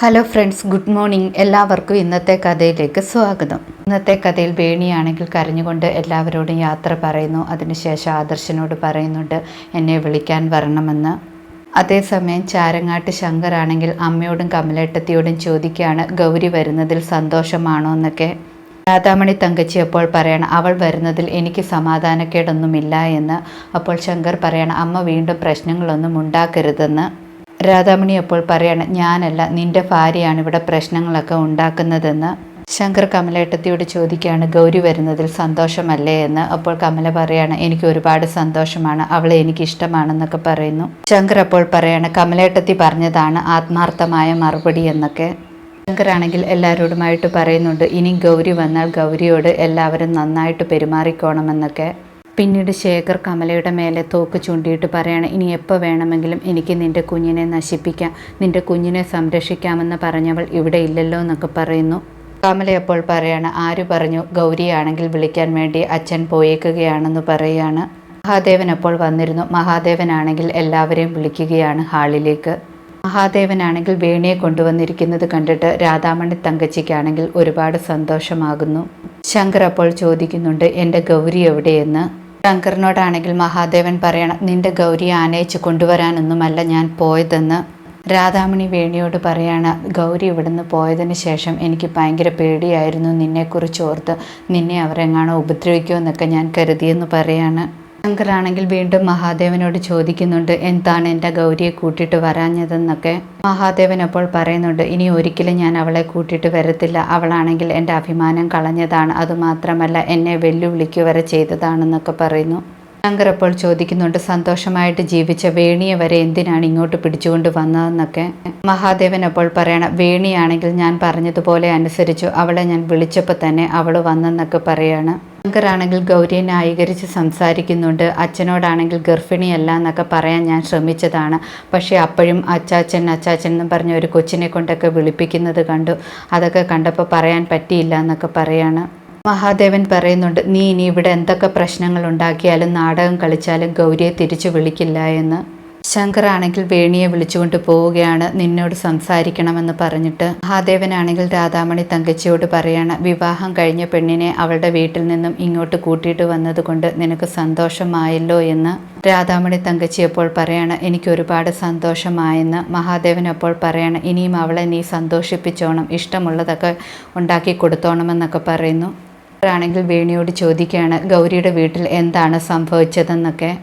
Hello friends good morning എല്ലാവർക്കും ഇന്നത്തെ കഥയിലേക്ക് സ്വാഗതം. ഇന്നത്തെ കഥയിൽ വേണിയാണെങ്കിൽ കരഞ്ഞുകൊണ്ട് എല്ലാവരോടും യാത്ര പറയുന്നു. അതിനുശേഷം ആദർശനോട് പറയുന്നുണ്ട് എന്നെ വിളിക്കാൻ വരണമെന്ന്. അതേസമയം ചാരങ്ങാട്ട് ശങ്കറാണെങ്കിൽ അമ്മയോടും കമലേട്ടത്തിയോടും ചോദിക്കുകയാണ് ഗൗരി വരുന്നതിൽ സന്തോഷമാണോ? എന്നൊക്കെ. രാധാമണി തങ്കച്ചി അപ്പോൾ പറയണം അവൾ വരുന്നതിൽ എനിക്ക് സമാധാനക്കേടൊന്നുമില്ല എന്ന്. അപ്പോൾ ശങ്കർ പറയണം അമ്മ വീണ്ടും പ്രശ്നങ്ങളൊന്നും ഉണ്ടാക്കരുതെന്ന്. രാധാമണി അപ്പോൾ പറയാണ് ഞാനല്ല നിന്റെ ഭാര്യയാണ് ഇവിടെ പ്രശ്നങ്ങളൊക്കെ ഉണ്ടാക്കുന്നതെന്ന്. ശങ്കർ കമലേട്ടത്തിയോട് ചോദിക്കുകയാണ് ഗൗരി വരുന്നതിൽ സന്തോഷമല്ലേ എന്ന്? അപ്പോൾ കമല പറയാണ് എനിക്ക് ഒരുപാട് സന്തോഷമാണ് അവളെ എനിക്ക് ഇഷ്ടമാണെന്നൊക്കെ പറയുന്നു. ശങ്കർ അപ്പോൾ പറയാണ് കമലേട്ടത്തി പറഞ്ഞതാണ് ആത്മാർത്ഥമായ മറുപടി എന്നൊക്കെ. ശങ്കർ ആണെങ്കിൽ എല്ലാവരോടുമായിട്ട് പറയുന്നുണ്ട് ഇനി ഗൗരി വന്നാൽ ഗൗരിയോട് എല്ലാവരും നന്നായിട്ട് പെരുമാറിക്കോണമെന്നൊക്കെ. പിന്നീട് ശേഖർ കമലയുടെ മേലെ തോക്ക് ചൂണ്ടിയിട്ട് പറയാണ് ഇനി എപ്പോൾ വേണമെങ്കിലും എനിക്ക് നിന്റെ കുഞ്ഞിനെ നശിപ്പിക്കാം നിന്റെ കുഞ്ഞിനെ സംരക്ഷിക്കാമെന്ന് പറഞ്ഞവൾ ഇവിടെ ഇല്ലല്ലോ എന്നൊക്കെ പറയുന്നു. കമല അപ്പോൾ പറയാണ് ആര് പറഞ്ഞു ഗൗരിയാണെങ്കിൽ വിളിക്കാൻ വേണ്ടി അച്ഛൻ പോയേക്കുകയാണെന്ന് പറയുകയാണ് മഹാദേവൻ അപ്പോൾ വന്നിരുന്നു മഹാദേവനാണെങ്കിൽ എല്ലാവരെയും വിളിക്കുകയാണ് ഹാളിലേക്ക്. മഹാദേവനാണെങ്കിൽ വേണിയെ കൊണ്ടുവന്നിരിക്കുന്നത് കണ്ടിട്ട് രാധാമണി തങ്കച്ചിക്കാണെങ്കിൽ ഒരുപാട് സന്തോഷമാകുന്നു. ശങ്കർ അപ്പോൾ ചോദിക്കുന്നുണ്ട് എന്റെ ഗൗരി എവിടെയെന്ന്? ശങ്കറിനോടാണെങ്കിൽ മഹാദേവൻ പറയണം നിന്റെ ഗൗരി ആനയിച്ച് കൊണ്ടുവരാനൊന്നുമല്ല ഞാൻ പോയതെന്ന്. രാധാമണി വേണിയോട് പറയാണ് ഗൗരി ഇവിടുന്ന് പോയതിന് ശേഷം എനിക്ക് ഭയങ്കര പേടിയായിരുന്നു നിന്നെക്കുറിച്ച് ഓർത്ത്. നിന്നെ അവരെങ്ങാണോ ഉപദ്രവിക്കുമെന്നൊക്കെ ഞാൻ കരുതിയെന്ന് പറയാണ്. ശങ്കറാണെങ്കിൽ വീണ്ടും മഹാദേവനോട് ചോദിക്കുന്നുണ്ട് എന്താണ് എന്റെ ഗൗരിയെ കൂട്ടിയിട്ട് വരാഞ്ഞതെന്നൊക്കെ? മഹാദേവൻ അപ്പോൾ പറയുന്നുണ്ട് ഇനി ഒരിക്കലും ഞാൻ അവളെ കൂട്ടിയിട്ട് വരത്തില്ല. അവളാണെങ്കിൽ എന്റെ അഭിമാനം കളഞ്ഞതാണ്. അതുമാത്രമല്ല എന്നെ വെല്ലുവിളിക്കുക വരെ ചെയ്തതാണെന്നൊക്കെ പറയുന്നു. ശങ്കർ അപ്പോൾ ചോദിക്കുന്നുണ്ട് സന്തോഷമായിട്ട് ജീവിച്ച വേണിയെ വരെ എന്തിനാണ് ഇങ്ങോട്ട് പിടിച്ചുകൊണ്ട് വന്നതെന്നൊക്കെ? മഹാദേവൻ അപ്പോൾ പറയണം വേണിയാണെങ്കിൽ ഞാൻ പറഞ്ഞതുപോലെ അനുസരിച്ചു അവളെ ഞാൻ വിളിച്ചപ്പോൾ തന്നെ അവൾ വന്നെന്നൊക്കെ പറയാണ്. ശങ്കറാണെങ്കിൽ ഗൗരിയെ ന്യായീകരിച്ച് സംസാരിക്കുന്നുണ്ട് അച്ഛനോടാണെങ്കിൽ ഗർഭിണിയല്ല എന്നൊക്കെ പറയാൻ ഞാൻ ശ്രമിച്ചതാണ് പക്ഷേ അപ്പോഴും അച്ചാച്ചൻ അച്ചാച്ചൻ എന്ന് പറഞ്ഞ ഒരു കൊച്ചിനെ കൊണ്ടൊക്കെ വിളിപ്പിക്കുന്നത് കണ്ടു അതൊക്കെ കണ്ടപ്പോൾ പറയാൻ പറ്റിയില്ല എന്നൊക്കെ പറയാണ്. മഹാദേവൻ പറയുന്നുണ്ട് നീ ഇനി ഇവിടെ എന്തൊക്കെ പ്രശ്നങ്ങൾ ഉണ്ടാക്കിയാലും നാടകം കളിച്ചാലും ഗൗരിയെ തിരിച്ചു വിളിക്കില്ല എന്ന്. ശങ്കറാണെങ്കിൽ വേണിയെ വിളിച്ചുകൊണ്ട് പോവുകയാണ് നിന്നോട് സംസാരിക്കണമെന്ന് പറഞ്ഞിട്ട്. മഹാദേവനാണെങ്കിൽ രാധാമണി തങ്കച്ചിയോട് പറയാണ് വിവാഹം കഴിഞ്ഞ പെണ്ണിനെ അവളുടെ വീട്ടിൽ നിന്നും ഇങ്ങോട്ട് കൂട്ടിയിട്ട് വന്നതുകൊണ്ട് നിനക്ക് സന്തോഷമായല്ലോ എന്ന്. രാധാമണി തങ്കച്ചി അപ്പോൾ പറയാണ് എനിക്ക് ഒരുപാട് സന്തോഷമായെന്ന്. മഹാദേവൻ അപ്പോൾ പറയാണ് ഇനിയും അവളെ നീ സന്തോഷിപ്പിച്ചോണം ഇഷ്ടമുള്ളതൊക്കെ ഉണ്ടാക്കി കൊടുത്തോണമെന്നൊക്കെ പറയുന്നു. ആണെങ്കിൽ വേണിയോട് ചോദിക്കുകയാണ് ഗൗരിയുടെ വീട്ടിൽ എന്താണ് സംഭവിച്ചതെന്നൊക്കെ?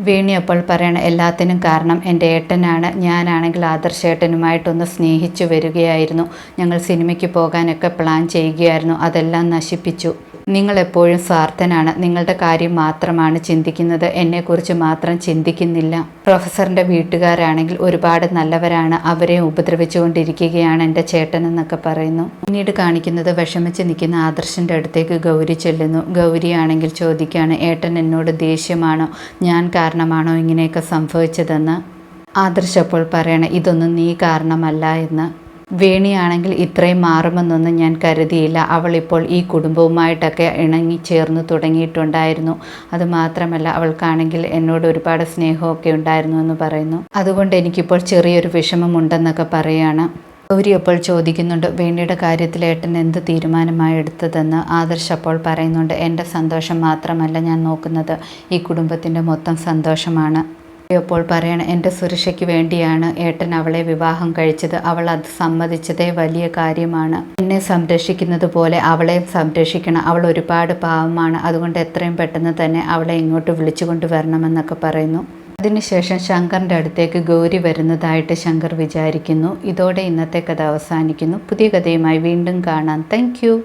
വേണി അപ്പോൾ പറയണ എല്ലാത്തിനും കാരണം എന്റെ ഏട്ടനാണ്. ഞാനാണെങ്കിൽ ആദർശേട്ടനുമായിട്ടൊന്ന് സ്നേഹിച്ചു വരികയായിരുന്നു. ഞങ്ങൾ സിനിമയ്ക്ക് പോകാനൊക്കെ പ്ലാൻ ചെയ്യുകയായിരുന്നു. അതെല്ലാം നശിപ്പിച്ചു. നിങ്ങൾ എപ്പോഴും സ്വാർത്ഥനാണ്. നിങ്ങളുടെ കാര്യം മാത്രമാണ് ചിന്തിക്കുന്നത്. എന്നെക്കുറിച്ച് മാത്രം ചിന്തിക്കുന്നില്ല. പ്രൊഫസറിന്റെ വീട്ടുകാരാണെങ്കിൽ ഒരുപാട് നല്ലവരാണ്. അവരെ ഉപദ്രവിച്ചുകൊണ്ടിരിക്കുകയാണ് എന്റെ ചേട്ടൻ എന്നൊക്കെ പറയുന്നു. പിന്നീട് കാണിക്കുന്നത് വിഷമിച്ച് നിൽക്കുന്ന ആദർശന്റെ അടുത്തേക്ക് ഗൗരി ചെല്ലുന്നു. ഗൗരിയാണെങ്കിൽ ചോദിക്കുകയാണ് ഏട്ടൻ എന്നോട് ദേഷ്യമാണോ? ഞാൻ കാരണമാണോ ഇങ്ങനെയൊക്കെ സംഭവിച്ചതെന്ന്? ആദർശ് അപ്പോൾ പറയണം ഇതൊന്നും നീ കാരണമല്ല എന്ന്. വേണിയാണെങ്കിൽ ഇത്രയും മാറുമെന്നൊന്നും ഞാൻ കരുതിയില്ല. അവളിപ്പോൾ ഈ കുടുംബവുമായിട്ടൊക്കെ ഇണങ്ങി ചേർന്ന് തുടങ്ങിയിട്ടുണ്ടായിരുന്നു. അതുമാത്രമല്ല അവൾക്കാണെങ്കിൽ എന്നോട് ഒരുപാട് സ്നേഹമൊക്കെ ഉണ്ടായിരുന്നു എന്ന് പറയുന്നു. അതുകൊണ്ട് എനിക്കിപ്പോൾ ചെറിയൊരു വിഷമമുണ്ടെന്നൊക്കെ പറയുകയാണ് ഗൗരി അപ്പോൾ ചോദിക്കുന്നുണ്ട് വേണിയുടെ കാര്യത്തിൽ ഏട്ടൻ എന്ത് തീരുമാനമായി എടുത്തതെന്ന്? ആദർശ് അപ്പോൾ പറയുന്നുണ്ട് എന്റെ സന്തോഷം മാത്രമല്ല ഞാൻ നോക്കുന്നത്. ഈ കുടുംബത്തിന്റെ മൊത്തം സന്തോഷമാണ്. അപ്പോൾ പറയണം എന്റെ സുരക്ഷയ്ക്ക് വേണ്ടിയാണ് ഏട്ടൻ അവളെ വിവാഹം കഴിച്ചത്. അവൾ അത് സമ്മതിച്ചതേ വലിയ കാര്യമാണ്. എന്നെ സംരക്ഷിക്കുന്നത് പോലെ അവളെ സംരക്ഷിക്കണം. അവൾ ഒരുപാട് പാവമാണ്. അതുകൊണ്ട് എത്രയും പെട്ടെന്ന് തന്നെ അവളെ ഇങ്ങോട്ട് വിളിച്ചു കൊണ്ടുവരണമെന്നൊക്കെ പറയുന്നു. അതിനുശേഷം ശങ്കറിന്റെ അടുത്തേക്ക് ഗൗരി വരുന്നതായിട്ട് ശങ്കർ വിചാരിക്കുന്നു. ഇതോടെ ഇന്നത്തെ കഥ അവസാനിക്കുന്നു. പുതിയ കഥയുമായി വീണ്ടും കാണാം. താങ്ക്